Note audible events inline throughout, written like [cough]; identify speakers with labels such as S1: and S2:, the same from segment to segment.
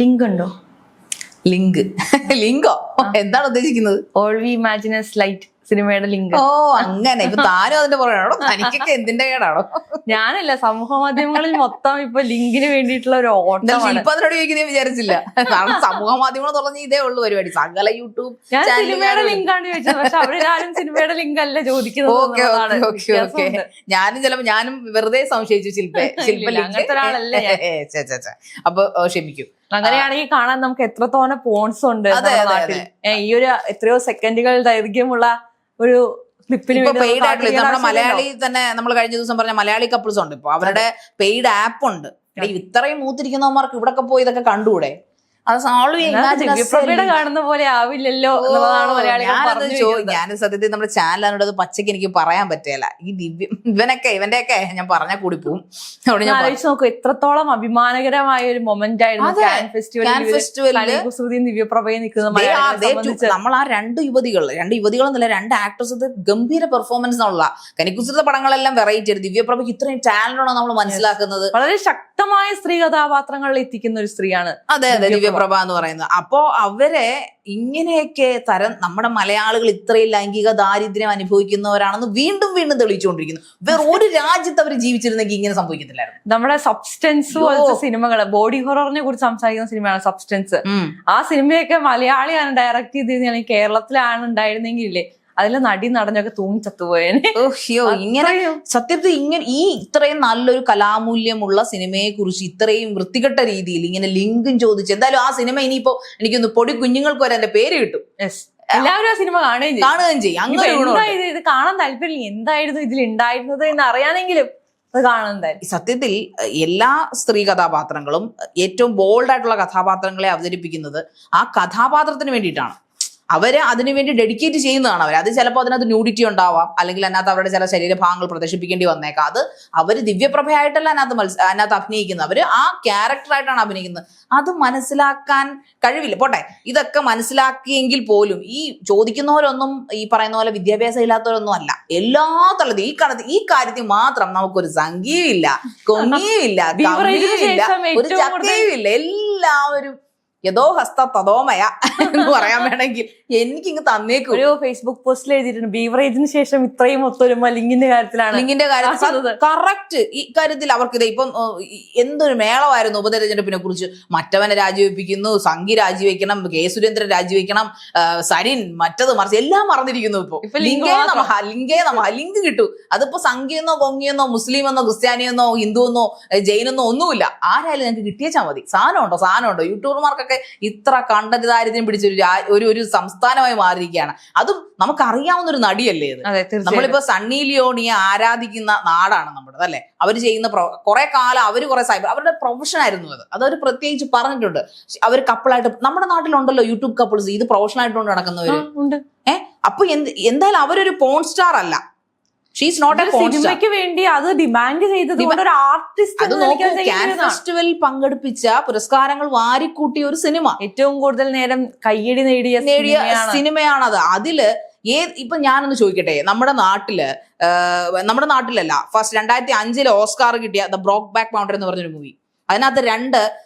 S1: Link ഉണ്ടോ?
S2: Link. ലിങ്കോ? എന്താണ് ഉദ്ദേശിക്കുന്നത്?
S1: All we imagine as light സിനിമയുടെ ലിങ്ക്.
S2: ഓ അങ്ങനെ. ഇപ്പൊ താനും അതിന്റെ പുറകെയാണോ തനിക്കൊക്കെ എന്തിന്റെ കേടാണോ?
S1: ഞാനല്ല സമൂഹ മാധ്യമങ്ങളിൽ മൊത്തം ഇപ്പൊ ലിങ്കിന് വേണ്ടിയിട്ടുള്ള ഒരു ഓട്ടം
S2: ഇപ്പൊ അതിനോട് ചോദിക്കുന്നേ വിചാരിച്ചില്ല. കാരണം സമൂഹ മാധ്യമങ്ങൾ തുടങ്ങി ഇതേ ഉള്ളൂ പരിപാടി. സകല യൂട്യൂബ്
S1: ഞാൻ സിനിമയുടെ ലിങ്ക് ആണ് ചോദിച്ചത്. പക്ഷെ അവരാരും സിനിമയുടെ ലിങ്ക് അല്ല ചോദിക്കുന്നത്
S2: ഓക്കെ ഓക്കെ ഓക്കെ ഞാനും ചിലപ്പോ ഞാനും വെറുതെ സംശയിച്ചു ശില്പ ശില്പ
S1: അങ്ങനത്തെ ഒരാളല്ല.
S2: അപ്പൊ ക്ഷമിക്കും.
S1: അങ്ങനെയാണെങ്കിൽ കാണാൻ നമുക്ക് എത്രത്തോളം പോൺസ് ഉണ്ട് നാട്ടിൽ. ഈ ഒരു എത്രയോ സെക്കൻഡുകൾ ദൈർഘ്യമുള്ള ഒരു
S2: പെയ്ഡ് ആയിട്ടുള്ള നമ്മുടെ. മലയാളി തന്നെ നമ്മൾ കഴിഞ്ഞ ദിവസം പറഞ്ഞ മലയാളി കപ്പിൾസ് ഉണ്ട്. ഇപ്പൊ അവരുടെ പെയ്ഡ് ആപ്പ് ഉണ്ട്. ഇത്രയും മൂത്തിരിക്കുന്നവന്മാർക്ക് ഇവിടെ പോയി ഇതൊക്കെ കണ്ടുകൂടെ അത് സോൾവ്
S1: കാണുന്ന പോലെ ആവില്ലല്ലോ.
S2: ഞാൻ സത്യത്തിൽ നമ്മുടെ ചാനലിനോട് അത് പച്ചയ്ക്ക് എനിക്ക് പറയാൻ പറ്റില്ല ഈ ദിവ്യ ഇവനൊക്കെ ഇവന്റെയൊക്കെ ഞാൻ പറഞ്ഞ കൂടി പോവും. അതുകൊണ്ട് ഞാൻ
S1: ആലോചിച്ച് നോക്കൂ എത്രത്തോളം അഭിമാനകരമായ ഒരു മൊമെന്റ് ആയിരുന്നു ദിവ്യപ്രഭയും നിൽക്കുന്ന
S2: നമ്മൾ ആ രണ്ട് യുവതികൾ രണ്ട് യുവതികളെന്നല്ല രണ്ട് ആക്ടേഴ്സ് ഇത് ഗംഭീര പെർഫോമൻസ് എന്നുള്ള കനിക്കുസൃത പടങ്ങളെല്ലാം വെറൈറ്റി ആയിരുന്നു ദിവ്യപ്രഭയ്ക്ക് ഇത്രയും ടാലന്റ് ആണോ നമ്മൾ മനസ്സിലാക്കുന്നത്.
S1: വളരെ ശക്തമായ സ്ത്രീ കഥാപാത്രങ്ങളിൽ എത്തിക്കുന്ന ഒരു സ്ത്രീയാണ്
S2: അതെ അതെ ദിവ്യപ്രഭ എന്ന് പറയുന്നത്. അപ്പോ അവരെ ഇങ്ങനെയൊക്കെ തരം നമ്മുടെ മലയാളികൾ ഇത്രയും ലൈംഗിക ദാരിദ്ര്യം അനുഭവിക്കുന്നവരാണെന്ന് വീണ്ടും വീണ്ടും തെളിയിച്ചുകൊണ്ടിരിക്കുന്നു. വേറെ ഒരു രാജ്യത്ത് അവർ ജീവിച്ചിരുന്നെങ്കിൽ ഇങ്ങനെ സംഭവിക്കത്തില്ലായിരുന്നു.
S1: നമ്മുടെ സബ്സ്റ്റൻസ്. പോലത്തെ സിനിമകൾ ബോഡി ഹൊററിനെ കുറിച്ച് സംസാരിക്കുന്ന സിനിമയാണ് സബ്സ്റ്റൻസ് ആ സിനിമയൊക്കെ മലയാളിയാണ് ഡയറക്ട് ചെയ്തിരുന്നെങ്കിൽ കേരളത്തിലാണ് ഉണ്ടായിരുന്നെങ്കിൽ ഇല്ലേ? അതിലെ നടി നടഞ്ഞൊക്കെ തൂങ്ങി ചത്തുപോയേനെ.
S2: ഓഹ്യോ ഇങ്ങനെ സത്യത്തിൽ ഇങ്ങനെ ഈ ഇത്രയും നല്ലൊരു കലാമൂല്യമുള്ള സിനിമയെ കുറിച്ച് ഇത്രയും വൃത്തികെട്ട രീതിയിൽ ഇങ്ങനെ ലിങ്കും ചോദിച്ച് എന്തായാലും ആ സിനിമ ഇനിയിപ്പോ എനിക്കൊന്ന് പൊടി കുഞ്ഞുങ്ങൾക്ക് വരെ എന്റെ പേര് കിട്ടും.
S1: എല്ലാവരും ആ സിനിമ കാണുകയും
S2: കാണുകയും ചെയ്യും. അങ്ങനെ.
S1: ഇത്? കാണാൻ താല്പര്യം എന്തായിരുന്നു ഇതിൽ ഉണ്ടായിരുന്നത് എന്ന് അറിയാനെങ്കിലും
S2: സത്യത്തിൽ എല്ലാ സ്ത്രീ കഥാപാത്രങ്ങളും ഏറ്റവും ബോൾഡായിട്ടുള്ള കഥാപാത്രങ്ങളെ അവതരിപ്പിക്കുന്നത് ആ കഥാപാത്രത്തിന് വേണ്ടിയിട്ടാണ്. അവർ അതിനുവേണ്ടി ഡെഡിക്കേറ്റ് ചെയ്യുന്നതാണ് അവർ അത് ചിലപ്പോൾ അതിനകത്ത് ന്യൂഡിറ്റി ഉണ്ടാവാം അല്ലെങ്കിൽ അതിനകത്ത് അവരുടെ ചില ശരീരഭാഗങ്ങൾ പ്രദർശിപ്പിക്കേണ്ടി വന്നേക്കാം. അത് അവർ ദിവ്യപ്രഭയായിട്ടല്ല അതിനകത്ത് മത്സ അതിനകത്ത് അഭിനയിക്കുന്നത്. അവർ ആ ക്യാരക്ടറായിട്ടാണ് അഭിനയിക്കുന്നത്. അത് മനസ്സിലാക്കാൻ കഴിവില്ല. പോട്ടെ ഇതൊക്കെ മനസ്സിലാക്കിയെങ്കിൽ പോലും ഈ ചോദിക്കുന്നവരൊന്നും ഈ പറയുന്ന പോലെ വിദ്യാഭ്യാസം ഇല്ലാത്തവരൊന്നും അല്ല. എല്ലാ തലത്തിൽ ഈ കാലത്ത് ഈ കാര്യത്തിൽ മാത്രം നമുക്കൊരു സംഖ്യയില്ല കൊങ്ങിയില്ല കൊങ്ങിയും
S1: ഇല്ല [laughs]
S2: ഒരു
S1: ചക്കയുമില്ല കൂടുതൽ
S2: ചക്കയും ഇല്ല. എല്ലാവരും യഥോ ഹസ്ത തഥോമയ എന്ന് പറയാൻ വേണമെങ്കിൽ എനിക്കിങ്ങ് തന്നേക്കും.
S1: ഒരു ഫേസ്ബുക്ക് പോസ്റ്റിൽ എഴുതിയിട്ടുണ്ട്. ബീവറേജിന് ശേഷം ഇത്രയും ഒത്തൊരുമ ലിങ്കിന്റെ കാര്യത്തിലാണ്
S2: ലിങ്കിന്റെ കാര്യത്തിൽ. കറക്റ്റ് ഈ കാര്യത്തിൽ അവർക്ക് ഇത് ഇപ്പം എന്തൊരു മേളമായിരുന്നു ഉപതെരഞ്ഞെടുപ്പിനെ കുറിച്ച്. മറ്റവനെ രാജിവെപ്പിക്കുന്നു സംഘി രാജിവെക്കണം കെ സുരേന്ദ്രൻ രാജിവെക്കണം സരിൻ മറ്റത് മറിച്ച് എല്ലാം മറന്നിരിക്കുന്നു ഇപ്പൊ.
S1: ലിംഗേ.
S2: നമ ലിംഗേ നമ ലിങ്ക് കിട്ടു. അതിപ്പോ സംഖ്യയെന്നോ കൊങ്ങിയെന്നോ മുസ്ലിം എന്നോ ക്രിസ്ത്യാനിയെന്നോ ഹിന്ദു എന്നോ ജൈനെന്നോ ഒന്നുമില്ല. ആരായാലും ഞങ്ങൾക്ക് കിട്ടിയേച്ചാൽ മതി. സാധനം ഉണ്ടോ സാധനം ഉണ്ടോ യൂട്യൂബർമാർക്കൊക്കെ ഇത്ര കണ്ടന്റ് ദാരിദ്ര്യം പിടിച്ചൊരു ഒരു ഒരു സംസ്ഥാനമായി മാറിയിരിക്കുകയാണ്. അതും നമുക്കറിയാവുന്ന ഒരു നടിയല്ലേ ഇത്? നമ്മളിപ്പോ സണ്ണി ലിയോണിയെ ആരാധിക്കുന്ന നാടാണ് നമ്മുടെ അല്ലെ? അവർ ചെയ്യുന്ന കുറെ കാലം അവർ കുറെ സൈബർ അവരുടെ പ്രൊഫഷൻ ആയിരുന്നു അത്. അതവർ പ്രത്യേകിച്ച് പറഞ്ഞിട്ടുണ്ട്. അവർ കപ്പിളായിട്ട് നമ്മുടെ നാട്ടിലുണ്ടല്ലോ യൂട്യൂബ് കപ്പിൾസ് ഇത് പ്രൊഫഷൻ ആയിട്ടുണ്ട് നടക്കുന്നവര്.
S1: ഉണ്ട്.
S2: ഏഹ് അപ്പൊ എന്ത് എന്തായാലും അവരൊരു പോൺ സ്റ്റാർ അല്ല. ഷീസ് നോട്ട്
S1: സിനിമയ്ക്ക് വേണ്ടി അത് ഡിമാൻഡ് ചെയ്തത് ഒരു ആർട്ടിസ്റ്റ്
S2: ഫെസ്റ്റിവൽ പങ്കെടുപ്പിച്ച പുരസ്കാരങ്ങൾ വാരിക്കൂട്ടിയ ഒരു സിനിമ.
S1: ഏറ്റവും കൂടുതൽ നേരം കയ്യടി നേടിയ
S2: നേടിയ
S1: സിനിമയാണ്.
S2: സിനിമയാണത്. അതിൽ ഏത് ഇപ്പൊ ഞാനൊന്ന് ചോദിക്കട്ടെ. നമ്മുടെ നാട്ടിൽ നമ്മുടെ നാട്ടിലല്ല ഫസ്റ്റ് രണ്ടായിരത്തി അഞ്ചിൽ ഓസ്കാർ കിട്ടിയ ദ ബ്രോക്ക് ബാക്ക് മൗണ്ടൻ എന്ന് പറഞ്ഞൊരു മൂവി അതിനകത്ത് രണ്ട്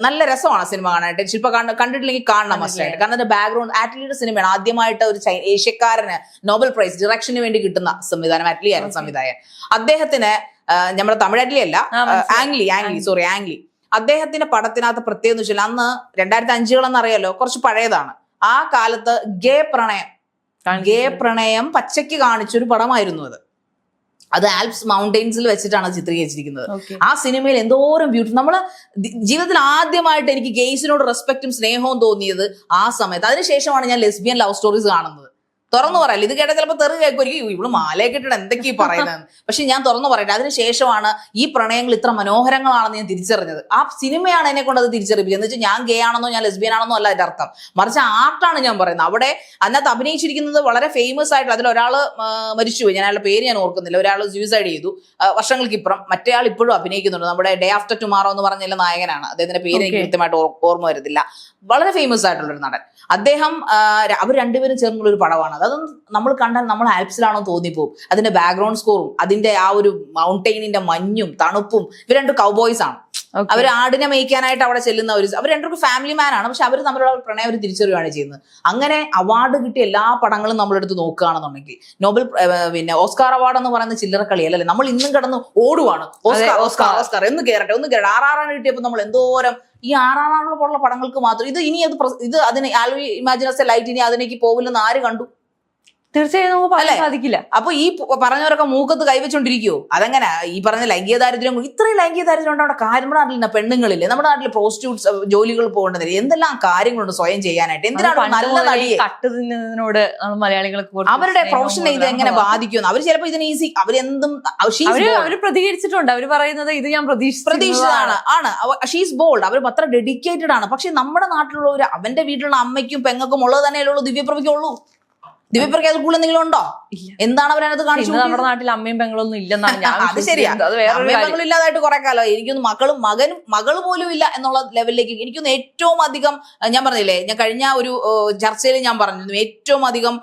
S2: നല്ല രസമാണ് സിനിമ കാണാനായിട്ട്. ശില്പ കണ്ട- കണ്ടിട്ടില്ലെങ്കിൽ കാണണം മസ്റ്റായിട്ട് കാരണം അതിന്റെ ബാക്ക്ഗ്രൗണ്ട് ആറ്റ്ലിയുടെ സിനിമയാണ്. ആദ്യമായിട്ട് ഒരു ഏഷ്യക്കാരന് നോബൽ പ്രൈസ് ഡിറക്ഷന് വേണ്ടി കിട്ടുന്ന സംവിധാനം ആറ്റ്ലി ആയിരുന്നു സംവിധായകൻ. അദ്ദേഹത്തിന് നമ്മുടെ തമിഴ് അല്ല ആംഗ്ലി ആംഗ്ലി സോറി ആംഗ്ലി. അദ്ദേഹത്തിന്റെ പടത്തിനകത്ത് പ്രത്യേകം എന്ന് വെച്ചാൽ അന്ന് രണ്ടായിരത്തി അഞ്ചുകളെന്ന് അറിയാലോ കുറച്ച് പഴയതാണ്. ആ കാലത്ത് ഗേ പ്രണയം ഗേ പ്രണയം പച്ചയ്ക്ക് കാണിച്ചൊരു പടമായിരുന്നു അത്. അത് ആൽപ്സ് മൗണ്ടെയിൻസിൽ വെച്ചിട്ടാണ് ചിത്രീകരിച്ചിരിക്കുന്നത്. ആ സിനിമയിൽ എന്തോരം ബ്യൂട്ടി നമ്മൾ ജീവിതത്തിൽ ആദ്യമായിട്ട് എനിക്ക് ഗെയ്സിനോട് റെസ്പെക്റ്റും സ്നേഹവും തോന്നിയത് ആ സമയത്ത്. അതിനുശേഷമാണ് ഞാൻ ലെസ്ബിയൻ ലവ് സ്റ്റോറീസ് കാണുന്നത്. തുറന്നു പറയല്ല? ഇത് കേട്ടാൽ ചിലപ്പോൾ തെറി കേൾക്കുമായിരിക്കും. ഇവൾ മാലയൊക്കെ ഇട്ടിട്ട് എന്തൊക്കെയാ പറയുന്നത് പക്ഷെ ഞാൻ തുറന്നു പറയട്ടെ അതിനുശേഷമാണ് ഈ പ്രണയങ്ങൾ ഇത്ര മനോഹരങ്ങളാണെന്ന് ഞാൻ തിരിച്ചറിഞ്ഞത്. ആ സിനിമയാണ് എന്നെ കൊണ്ട് അത് തിരിച്ചറിയിപ്പിച്ചത്. എന്ന് വെച്ചാൽ ഞാൻ ഗേ ആണെന്നോ ഞാൻ ലെസ്ബിയൻ ആണെന്നോ അല്ല അതിന്റെ അർത്ഥം. മറിച്ച് ആർട്ടാണ് ഞാൻ പറയുന്നത്. അവിടെ അതിനകത്ത് അഭിനയിച്ചിരിക്കുന്നത് വളരെ ഫേമസ് ആയിട്ടുള്ള അതിൽ ഒരാൾ മരിച്ചുപോയി. ഞാൻ അയാളുടെ പേര് ഞാൻ ഓർക്കുന്നില്ല. ഒരാൾ സൂയിസൈഡ് ചെയ്തു. വർഷങ്ങൾക്ക് ഇപ്പുറം മറ്റേ ആൾ ഇപ്പോഴും അഭിനയിക്കുന്നുണ്ട്. നമ്മുടെ ഡേ ആഫ്റ്റർ ടുമാറോ എന്ന് പറഞ്ഞ നായകനാണ്. അദ്ദേഹത്തിന്റെ പേര് എനിക്ക്. കൃത്യമായിട്ട് ഓർമ്മ വരുന്നില്ല. വളരെ ഫേമസ് ആയിട്ടുള്ള ഒരു നടൻ. അദ്ദേഹം അവർ രണ്ടുപേരും ചേർന്നുള്ള ഒരു പടമാണ്. അതൊന്നും നമ്മൾ കണ്ടാൽ നമ്മൾ ആൽപ്സിലാണോ തോന്നിപ്പോവും. അതിന്റെ ബാക്ക്ഗ്രൗണ്ട് സ്കോറും അതിന്റെ ആ ഒരു മൗണ്ടെയിനിന്റെ മഞ്ഞും തണുപ്പും ഇവർ രണ്ട് കൗബോയ്സ് ആണ്. അവർ ആടിനെ മേയ്ക്കാനായിട്ട് അവിടെ ചെല്ലുന്ന ഒരു അവർ രണ്ടു ഫാമിലി മാൻ ആണ്. പക്ഷെ അവർ തമ്മിലുള്ള പ്രണയം അവർ തിരിച്ചറിയുകയാണ് ചെയ്യുന്നത്. അങ്ങനെ അവാർഡ് കിട്ടിയ എല്ലാ പടങ്ങളും നമ്മളെടുത്ത് നോക്കുകയാണെന്നുണ്ടെങ്കിൽ നോബൽ പിന്നെ ഓസ്കാർ അവാർഡ് എന്ന് പറയുന്ന ചില്ലറ അല്ലേ? നമ്മൾ ഇന്നും കിടന്ന് ഓടുവാണ്. Oscar Oscar
S1: Oscar.
S2: എന്ന് കേറട്ടെ ഒന്ന് കയറട്ടെ ആറാറാണ് കിട്ടിയപ്പോൾ നമ്മൾ എന്തോരം ഈ ആറാറാണുള്ള പോലുള്ള പടങ്ങൾക്ക് മാത്രം ഇത് ഇനി അത് ഇത് അതിന് ആൽവി ഇമാജിനസ് ലൈറ്റ് ഇനി അതിനേക്ക് പോവില്ലെന്ന് ആര് കണ്ടു?
S1: തീർച്ചയായും നമുക്ക് പറയാൻ? സാധിക്കില്ല.
S2: അപ്പൊ ഈ പറഞ്ഞവരൊക്കെ മൂക്കത്ത് കൈവച്ചോണ്ടിരിക്കുവോ? അതെങ്ങനെ? ഈ പറഞ്ഞ ലൈംഗിക ദാരിദ്ര്യം ഇത്രയും ലൈംഗിക ദാരിദ്ര്യം ഉണ്ട് അവിടെ കാര്യം നമ്മുടെ നാട്ടിൽ പെണ്ണുങ്ങളില്ലേ? നമ്മുടെ നാട്ടിൽ പ്രോസ്റ്റിറ്റ്യൂട്ട്സ് ജോലികൾ പോകേണ്ടത് എന്തെല്ലാം കാര്യങ്ങളുണ്ട് സ്വയം ചെയ്യാനായിട്ട്? എന്തിനാണ് നല്ല നടിയെ?
S1: കട്ട് മലയാളികൾക്ക്
S2: അവരുടെ പ്രൊഫഷൻ ഇത്. എങ്ങനെ ബാധിക്കുന്നു അവർ ചിലപ്പോൾ ഇതിന് ഈസി അവരെന്തും.
S1: അവർ പ്രതികരിച്ചിട്ടുണ്ട്. അവർ പറയുന്നത് ഇത് ഞാൻ
S2: പ്രതീക്ഷിച്ചതാണ്. ആണ്. ഷീസ് ബോൾഡ് അവർ അത്ര ഡെഡിക്കേറ്റഡ് ആണ്. പക്ഷെ നമ്മുടെ നാട്ടിലുള്ള ഒരു അവന്റെ വീട്ടിലുള്ള അമ്മയ്ക്കും പെങ്ങൾക്കും ഉള്ളത് തന്നെയല്ലേ ഉള്ളൂ ദിവ്യപ്രഭയ്ക്കും ഉള്ളൂ ദിവ്യപ്രഭയ്ക്ക് അത് കൂടുതൽ എന്തെങ്കിലും ഉണ്ടോ. എന്താണ് അവരത്
S1: കാണിച്ചത്
S2: കാണിച്ചു
S1: നമ്മുടെ നാട്ടിൽ അമ്മയും പെങ്ങളൊന്നും ഇല്ലെന്നാണ് ഞാൻ
S2: അത് ശരിയാ.
S1: വിശ്വസിക്കുന്നത്. അത് വേറൊരു കാര്യം
S2: അമ്മയും ഇല്ലാതായിട്ട് കുറെ കാലം എനിക്കൊന്ന് മക്കളും മകനും മകൾ പോലും ഇല്ല എന്നുള്ള ലെവലിലേക്ക് എനിക്കൊന്ന് ഏറ്റവും അധികം ഞാൻ പറഞ്ഞില്ലേ ഞാൻ കഴിഞ്ഞ ഒരു ചർച്ചയിൽ ഞാൻ പറഞ്ഞിരുന്നു ഏറ്റവും അധികം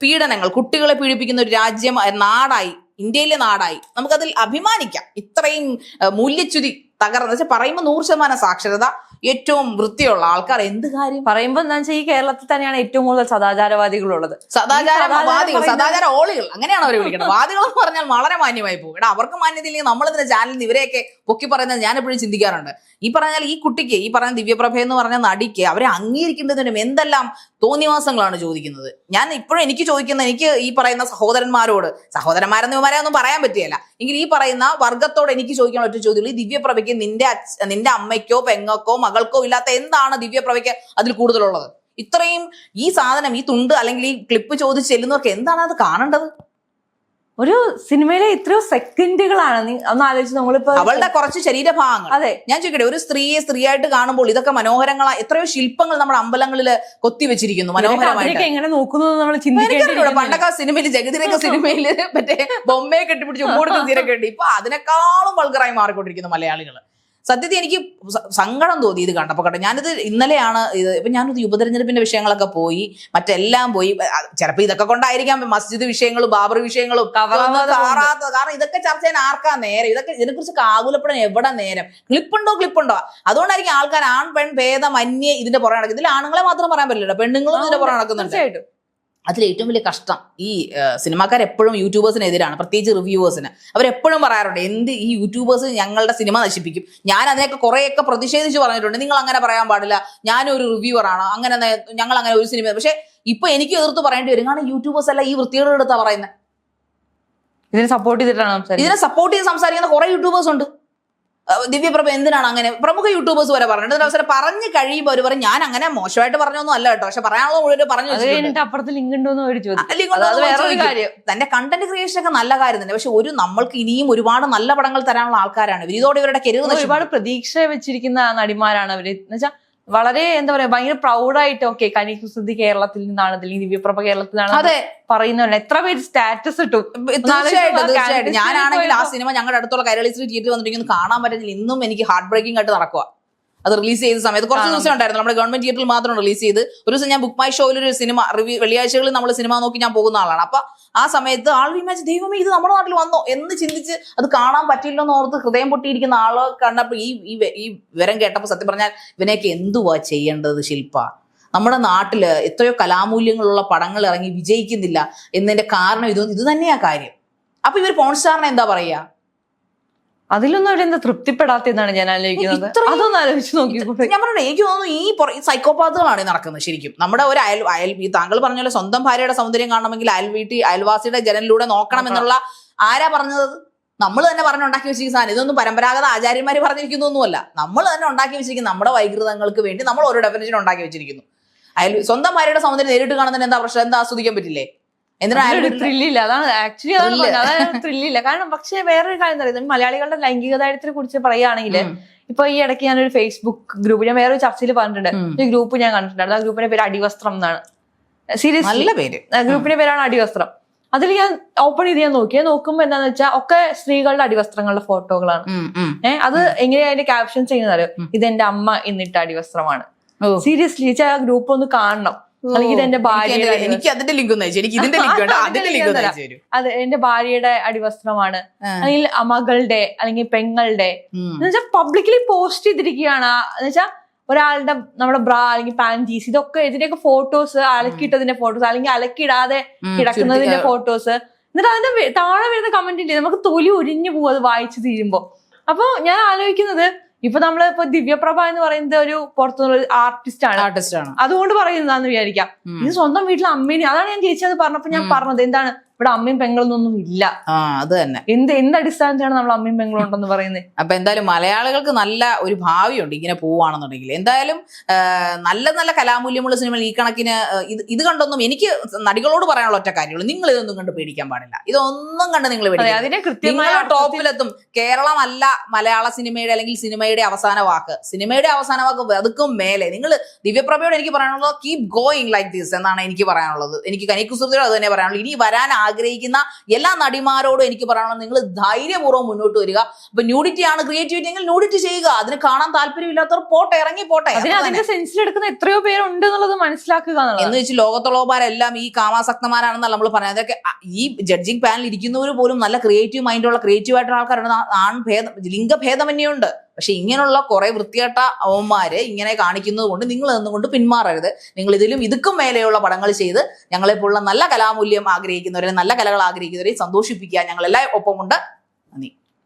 S2: പീഡനങ്ങൾ കുട്ടികളെ പീഡിപ്പിക്കുന്ന ഒരു രാജ്യം നാടായി ഇന്ത്യയിലെ നാടായി നമുക്കതിൽ അഭിമാനിക്കാം ഇത്രയും മൂല്യച്യുതി തകർന്ന്. വെച്ചാൽ പറയുമ്പോൾ നൂറ് ശതമാനം സാക്ഷരത ഏറ്റവും വൃത്തിയുള്ള ആൾക്കാർ. എന്ത് കാര്യം?
S1: പറയുമ്പോൾ എന്താ വെച്ചാൽ ഈ കേരളത്തിൽ തന്നെയാണ് ഏറ്റവും കൂടുതൽ സദാചാരവാദികളുള്ളത്.
S2: സദാചാരവാദികൾ സദാചാര ഓളികൾ അങ്ങനെയാണ് അവർ വിളിക്കുന്നത് വാദികൾ എന്ന് പറഞ്ഞാൽ വളരെ മാന്യമായി പോകും. എടാ അവർക്ക് മാന്യത ഇല്ലെങ്കിൽ നമ്മൾ ഇതിന്റെ ചാനലിൽ ഇവരെയൊക്കെ പൊക്കി പറയുന്നത് ഞാൻ എപ്പോഴും ചിന്തിക്കാറുണ്ട്. ഈ പറഞ്ഞാൽ ഈ കുട്ടിക്ക് ഈ പറഞ്ഞ ദിവ്യപ്രഭ എന്ന് പറഞ്ഞ നടിക്ക് അവരെ അംഗീകരിക്കേണ്ടതിനും എന്തെല്ലാം തോന്നിവാസങ്ങളാണ് ചോദിക്കുന്നത്. ഞാൻ ഇപ്പോഴും എനിക്ക് ചോദിക്കുന്ന എനിക്ക് ഈ പറയുന്ന സഹോദരന്മാരോട് സഹോദരന്മാരെന്ന് ഇവന്മാരെ ഒന്നും പറയാൻ പറ്റിയല്ല. എങ്കിൽ ഈ പറയുന്ന വർഗത്തോട് എനിക്ക് ചോദിക്കാൻ ഒറ്റ ചോദ്യം ഈ ദിവ്യപ്രഭയ്ക്ക് നിന്റെ നിന്റെ അമ്മയ്ക്കോ പെങ്ങക്കോ മകൾക്കോ ഇല്ലാത്ത എന്താണ് ദിവ്യപ്രഭയ്ക്ക് അതിൽ കൂടുതലുള്ളത്? ഇത്രയും ഈ സാധനം ഈ തുണ്ട് അല്ലെങ്കിൽ ഈ ക്ലിപ്പ് ചോദിച്ച് ചെല്ലുന്നവർക്ക് എന്താണ് അത് കാണേണ്ടത്?
S1: ഒരു സിനിമയിലെ ഇത്രയോ സെക്കൻഡുകളാണ്. നീ ഒന്ന് ആലോചിച്ച് നമ്മളിപ്പോ
S2: അവളുടെ കുറച്ച് ശരീരഭാഗങ്ങൾ.
S1: അതെ.
S2: ഞാൻ ചോദിക്കട്ടെ ഒരു സ്ത്രീയെ സ്ത്രീയായിട്ട് കാണുമ്പോൾ ഇതൊക്കെ മനോഹരങ്ങളാ? എത്രയോ ശില്പങ്ങൾ നമ്മുടെ അമ്പലങ്ങളിൽ കൊത്തിവെച്ചിരിക്കുന്നു
S1: വെച്ചിരിക്കുന്നു
S2: മനോഹരമായിട്ട്.
S1: എങ്ങനെ നോക്കുന്നു നമ്മൾ
S2: പണ്ടൊക്കെ സിനിമയിൽ ജഗതിരൊക്കെ സിനിമയിൽ മറ്റേ ബൊമ്മയെ കെട്ടിപ്പിടിച്ച് ഉമ്മോടുക്കുന്ന സീനൊക്കെ ഉണ്ട് ഇപ്പൊ അതിനേക്കാളും വൾഗറായി മാറിക്കൊണ്ടിരിക്കുന്നു മലയാളികൾ സത്യത്തിൽ എനിക്ക് സങ്കടം തോന്നി ഇത് കണ്ടപ്പോൾ കേട്ടോ. ഞാനിത് ഇന്നലെയാണ് ഇത് ഇപ്പം ഞാനിത് ഉപതെരഞ്ഞെടുപ്പിന്റെ വിഷയങ്ങളൊക്കെ പോയി മറ്റെല്ലാം പോയി. ചിലപ്പോൾ ഇതൊക്കെ കൊണ്ടായിരിക്കാം മസ്ജിദ് വിഷയങ്ങളും ബാബറി വിഷയങ്ങളും കാറാത്തത് കാരണം ഇതൊക്കെ ചർച്ച ചെയ്യാൻ ആർക്കാ നേരം? ഇതൊക്കെ ഇതിനെക്കുറിച്ച് കാകുലപ്പെടാൻ എവിടെ നേരം? ക്ലിപ്പുണ്ടോ ക്ലിപ്പുണ്ടോ? അതുകൊണ്ടായിരിക്കും ആൾക്കാർ ആൺ പെൺ ഭേദം അന്യ ഇതിന്റെ പുറകെ നടക്കുന്നത്. ഇതിൽ ആണുങ്ങളെ മാത്രം പറയാൻ പറ്റില്ല പെണ്ണുങ്ങളും ഇതിന്റെ പുറകെ നടക്കുന്നുണ്ട്. ഏറ്റവും വലിയ കഷ്ടം ഈ സിനിമാക്കാർ എപ്പോഴും യൂട്യൂബേഴ്സിനെതിരാണ് പ്രത്യേകിച്ച് റിവ്യൂവേഴ്സിന്. അവരെപ്പോഴും പറയാറുണ്ട് എന്ത് ഈ യൂട്യൂബേഴ്സ് ഞങ്ങളുടെ സിനിമ നശിപ്പിക്കും? ഞാൻ അതിനൊക്കെ കുറേയൊക്കെ പ്രതിഷേധിച്ച് പറഞ്ഞിട്ടുണ്ട്. നിങ്ങൾ അങ്ങനെ പറയാൻ പാടില്ല. ഞാനൊരു റിവ്യൂവർ ആണ് അങ്ങനെ ഞങ്ങൾ അങ്ങനെ ഒരു സിനിമ പക്ഷേ ഇപ്പൊ എനിക്ക് എതിർത്ത് പറയേണ്ടി വരും കാരണം യൂട്യൂബേഴ്സ് അല്ല ഈ വൃത്തികളുടെ അടുത്താണ് പറയുന്നത്
S1: ഇതിനെ സപ്പോർട്ട് ചെയ്തിട്ടാണ്
S2: ഇതിനെ സപ്പോർട്ട് ചെയ്ത് സംസാരിക്കുന്ന കുറെ യൂട്യൂബേഴ്സ് ഉണ്ട് ദിവ്യപ്രഭ എന്തിനാണ് അങ്ങനെ? പ്രമുഖ യൂട്യൂബേഴ്സ് വരെ പറഞ്ഞത് അവസരം പറഞ്ഞു കഴിയുമ്പോൾ അവർ പറയും ഞാൻ അങ്ങനെ മോശമായിട്ട് പറഞ്ഞൊന്നും അല്ല കേട്ടോ. പക്ഷെ പറയാനുള്ള മുഴുവൻ പറഞ്ഞു
S1: അപ്പുറത്ത് ലിങ്ക് ഉണ്ടോ ചോദിച്ചു
S2: തന്റെ കണ്ടന്റ് ക്രിയേഷൻ ഒക്കെ നല്ല കാര്യം തന്നെ. പക്ഷെ ഒരു നമ്മൾക്ക് ഇനിയും ഒരുപാട് നല്ല പടങ്ങൾ തരാനുള്ള ആൾക്കാരാണ് ഇവർ ഇതോടെ ഇവരുടെ കെരുവ്
S1: നമ്മൾ ഒരുപാട് പ്രതീക്ഷ വെച്ചിരിക്കുന്ന നടിമാരാണ് അവർ. എന്നുവെച്ചാൽ വളരെ എന്താ പറയാ ഭയങ്കര പ്രൗഡായിട്ട് ഓക്കെ കനി കേരളത്തിൽ നിന്നാണ് അല്ലെങ്കിൽ ദിവ്യപ്രഭ കേരളത്തിൽ നിന്നാണ്
S2: അതെ.
S1: പറയുന്നവരുണ്ട് എത്ര പേര് സ്റ്റാറ്റസ് ഇട്ടു?
S2: തീർച്ചയായിട്ടും ഞാനാണെങ്കിൽ ആ സിനിമ ഞങ്ങളുടെ അടുത്തുള്ള കൈരളി ശ്രീ തിയേറ്ററിൽ വന്നിരിക്കുന്നു കാണാൻ പറ്റുന്നില്ല ഇന്നും എനിക്ക് ഹാർട്ട് ബ്രേക്കിംഗ് ആയിട്ട് നടക്കുക അത് റിലീസ് ചെയ്ത സമയത്ത് കുറച്ച് ദിവസം ഉണ്ടായിരുന്നു. നമ്മുടെ ഗവൺമെന്റ് തിയേറ്ററിൽ മാത്രം റിലീസ് ചെയ്ത് ഒരു ദിവസം ഞാൻ ബുക്ക് മൈ ഷോയിൽ ഒരു സിനിമ റിവ്യൂ വെള്ളിയാഴ്ചകളിൽ നമ്മൾ സിനിമ നോക്കി ഞാൻ പോകുന്ന ആളാണ്. അപ്പൊ ആ സമയത്ത് ആൾ വിമാച്ച് ദൈവമേ ഇത് നമ്മുടെ നാട്ടിൽ വന്നോ എന്ന് ചിന്തിച്ച് അത് കാണാൻ പറ്റില്ലെന്ന് ഓർത്ത് ഹൃദയം പൊട്ടിയിരിക്കുന്ന ആളെ കണ്ടപ്പോൾ ഈ ഈ വിവരം കേട്ടപ്പോൾ സത്യം പറഞ്ഞാൽ ഇവനെയൊക്കെ എന്തുവാ ചെയ്യേണ്ടത് ശില്പ? നമ്മുടെ നാട്ടിൽ എത്രയോ കലാമൂല്യങ്ങളുള്ള പടങ്ങൾ ഇറങ്ങി വിജയിക്കുന്നില്ല എന്നതിന്റെ കാരണം ഇത് ഇത് തന്നെയാ കാര്യം. അപ്പൊ ഇവർ പോൺസ്റ്റാറിനെ എന്താ പറയാ
S1: അതിലൊന്നും അവരെന്താ തൃപ്തിപ്പെടാത്തെന്നാണ് ഞാൻ ആലോചിക്കുന്നത്? അതൊന്നും ആലോചിച്ച് നോക്കിക്കൂടെ
S2: ഞാൻ പറഞ്ഞു എനിക്ക് തോന്നുന്നു ഈ സൈക്കോപാത്തുകളാണ് ഈ നടക്കുന്നത് ശരിക്കും. നമ്മുടെ ഒരു അയൽ അയൽ ഈ താങ്കൾ പറഞ്ഞ സ്വന്തം ഭാര്യയുടെ സൗന്ദര്യം കാണണമെങ്കിൽ അയൽ വീട്ടിൽ അയൽവാസിയുടെ ജനലിലൂടെ നോക്കണം എന്നുള്ള ആരാ പറഞ്ഞത്? നമ്മൾ തന്നെ പറഞ്ഞുണ്ടാക്കി വെച്ചിരിക്കുന്ന സാധനം. ഇതൊന്നും പരമ്പരാഗത ആചാര്യന്മാർ പറഞ്ഞിരിക്കുന്നൊന്നുമല്ല. നമ്മൾ തന്നെ ഉണ്ടാക്കി വെച്ചിരിക്കുന്ന നമ്മുടെ വൈകൃതങ്ങൾക്ക് വേണ്ടി നമ്മൾ ഓരോ ഡെഫിനേഷൻ ഉണ്ടാക്കി വെച്ചിരിക്കുന്നു. അയൽ സ്വന്തം ഭാര്യയുടെ സൗന്ദര്യം നേരിട്ട് കാണുന്നതിന് എന്താ പ്രശ്നം? എന്താ ആസ്വദിക്കാൻ പറ്റില്ലേ?
S1: ത്രില്ലില്ല അതാണ് ആക്ച്വലി അതാണ്. അതാണ് ത്രില്ലില്ല കാരണം പക്ഷേ വേറൊരു കാര്യം അറിയാം മലയാളികളുടെ മലയാളികളുടെ ലൈംഗികതായത്തിനെ കുറിച്ച് പറയുകയാണെങ്കിൽ. ഇപ്പൊ ഈ ഇടയ്ക്ക് ഞാനൊരു ഫേസ്ബുക്ക് ഗ്രൂപ്പ് ഞാൻ വേറൊരു ചർച്ചയിൽ പറഞ്ഞിട്ടുണ്ട്. ഒരു ഗ്രൂപ്പ് ഞാൻ കണ്ടിട്ടുണ്ട്. ആ ഗ്രൂപ്പിന്റെ പേര് അടിവസ്ത്രം എന്നാണ്. സീരിയസ്
S2: നല്ല പേര്.
S1: ഗ്രൂപ്പിന്റെ പേരാണ് അടിവസ്ത്രം. അതിൽ ഞാൻ ഓപ്പൺ ചെയ്ത് ഞാൻ നോക്കി. നോക്കുമ്പോ എന്താന്ന് വെച്ചാൽ ഒക്കെ സ്ത്രീകളുടെ അടിവസ്ത്രങ്ങളുടെ ഫോട്ടോകളാണ്. ഏഹ് അത് എങ്ങനെയാ അതിന്റെ ക്യാപ്ഷൻ ചെയ്യുന്നത് ഇത് എന്റെ അമ്മ എന്നിട്ട അടിവസ്ത്രമാണ്. സീരിയസ്ലി ആ ഗ്രൂപ്പ് ഒന്ന് കാണണം. അല്ലെങ്കിൽ എന്റെ ഭാര്യയുടെ
S2: എനിക്ക് അതിന്റെ ലിങ്ക് ഒന്ന് എനിക്ക് ഇതിന്റെ ലിങ്ക് [laughs]
S1: അതിന്റെ
S2: ലിങ്ക്.
S1: അത് എന്റെ ഭാര്യയുടെ അടിവസ്ത്രമാണ്. അല്ലെങ്കിൽ മകളുടെ അല്ലെങ്കിൽ പെങ്ങളുടെ.
S2: ഉം.
S1: എന്ന് വെച്ചാൽ പബ്ലിക്കലി പോസ്റ്റ് ചെയ്തിരിക്കുകയാണ്. എന്ന് വെച്ചാൽ ഒരാളുടെ നമ്മുടെ ബ്രാ അല്ലെങ്കിൽ പാന്റീസ് ഇതൊക്കെ ഇതിന്റെയൊക്കെ ഫോട്ടോസ് അലക്കിയിട്ടതിന്റെ ഫോട്ടോസ് അല്ലെങ്കിൽ
S2: അലക്കിടാതെ
S1: കിടക്കുന്നതിന്റെ ഫോട്ടോസ് എന്നിട്ട് അതിന്റെ താഴെ വരുന്ന കമന്റ് ഇല്ലേ? നമുക്ക് തൊലി ഒരിഞ്ഞു പോകും അത് വായിച്ചു തീരുമ്പോ. അപ്പൊ ഞാൻ ആലോചിക്കുന്നത് ഇപ്പൊ നമ്മൾ ഇപ്പൊ ദിവ്യപ്രഭ എന്ന് പറയുന്നത് ഒരു പുറത്തുനിന്നുള്ള ആർട്ടിസ്റ്റ് ആണ്.
S2: ആർട്ടിസ്റ്റ് ആണ്.
S1: അതുകൊണ്ട് പറയുന്നതാന്ന് വിചാരിക്കാം. ഇത് സ്വന്തം വീട്ടിലെ അമ്മേനെ അതാണ് ഞാൻ ചേച്ചി അത് പറഞ്ഞപ്പോ ഞാൻ. പറഞ്ഞത്. എന്താണ്? ഇവിടെ അമ്മയും പെങ്ങളൊന്നും ഇല്ല.
S2: ആ അത് തന്നെ.
S1: എന്ത് എന്ത് അടിസ്ഥാനത്തിലാണ് നമ്മൾ അമ്മയും പെങ്ങളും ഉണ്ടെന്ന് പറയുന്നത്
S2: അപ്പൊ എന്തായാലും മലയാളികൾക്ക് നല്ല ഒരു ഭാവിയുണ്ട് ഇങ്ങനെ പോവാണെന്നുണ്ടെങ്കിൽ എന്തായാലും നല്ല നല്ല കലാമൂല്യമുള്ള സിനിമകൾ ഈ കണക്കിന് ഇത് ഇത് കണ്ടൊന്നും എനിക്ക് നടികളോട് പറയാനുള്ള ഒറ്റ കാര്യമുള്ളൂ. നിങ്ങൾ ഇതൊന്നും കണ്ട് പേടിക്കാൻ പാടില്ല. ഇതൊന്നും കണ്ട് നിങ്ങൾ
S1: അതെ അതിനെ കൃത്യമായ
S2: ടോപ്പിലെത്തും. കേരളം അല്ല മലയാള സിനിമയുടെ അല്ലെങ്കിൽ സിനിമയുടെ അവസാന വാക്ക്. സിനിമയുടെ അവസാന വാക്ക് അതുക്കും മേലെ. നിങ്ങൾ ദിവ്യപ്രഭയോട് എനിക്ക് പറയാനുള്ളത് കീപ് ഗോയിങ് ലൈക്ക് ദിസ് എന്നാണ് എനിക്ക് പറയാനുള്ളത്. എനിക്ക് കനിക്കുസൃതിയോട് അത് തന്നെ പറയാനുള്ളത് ഇനി വരാൻ ആഗ്രഹിക്കുന്ന എല്ലാ നടിമാരോടും എനിക്ക് പറയണം നിങ്ങൾ ധൈര്യപൂർവം മുന്നോട്ട് വരിക. അപ്പൊ ന്യൂഡിറ്റി ആണ് ക്രിയേറ്റിവിറ്റി എങ്കിൽ ന്യൂഡിറ്റി ചെയ്യുക. അതിന് കാണാൻ താല്പര്യമില്ലാത്തവർ പോട്ടെ ഇറങ്ങി പോട്ടെ.
S1: അതിന്റെ സെൻസിൽ എടുക്കുന്ന എത്രയോ പേരുണ്ട് എന്നുള്ളത് മനസ്സിലാക്കുക
S2: എന്ന് വെച്ച് ലോകത്തുള്ളവരെല്ലാം ഈ കാമാസക്തമാരാണെന്നല്ല നമ്മൾ പറയുന്നത്. അതൊക്കെ ഈ ജഡ്ജിങ് പാനൽ ഇരിക്കുന്നവർ പോലും നല്ല ക്രിയേറ്റീവ് മൈൻഡുള്ള ക്രിയേറ്റീവ് ആയിട്ടുള്ള ആൾക്കാരുണ്ട്. ആ- ആൺ ഭേദം ലിംഗഭേദമന്യുണ്ട് പക്ഷെ ഇങ്ങനെയുള്ള കുറെ വൃത്തികെട്ട അവന്മാര് ഇങ്ങനെ കാണിക്കുന്നത് കൊണ്ട് നിങ്ങൾ നിന്നുകൊണ്ട് പിന്മാറരുത്. നിങ്ങൾ ഇതിലും ഇതുക്കും മേലെയുള്ള പടങ്ങൾ ചെയ്ത് ഞങ്ങളെപ്പോലുള്ള നല്ല കലാമൂല്യം ആഗ്രഹിക്കുന്നവരെ നല്ല കലകൾ ആഗ്രഹിക്കുന്നവരെ സന്തോഷിപ്പിക്കുക. ഞങ്ങളെല്ലാം ഒപ്പമുണ്ട്.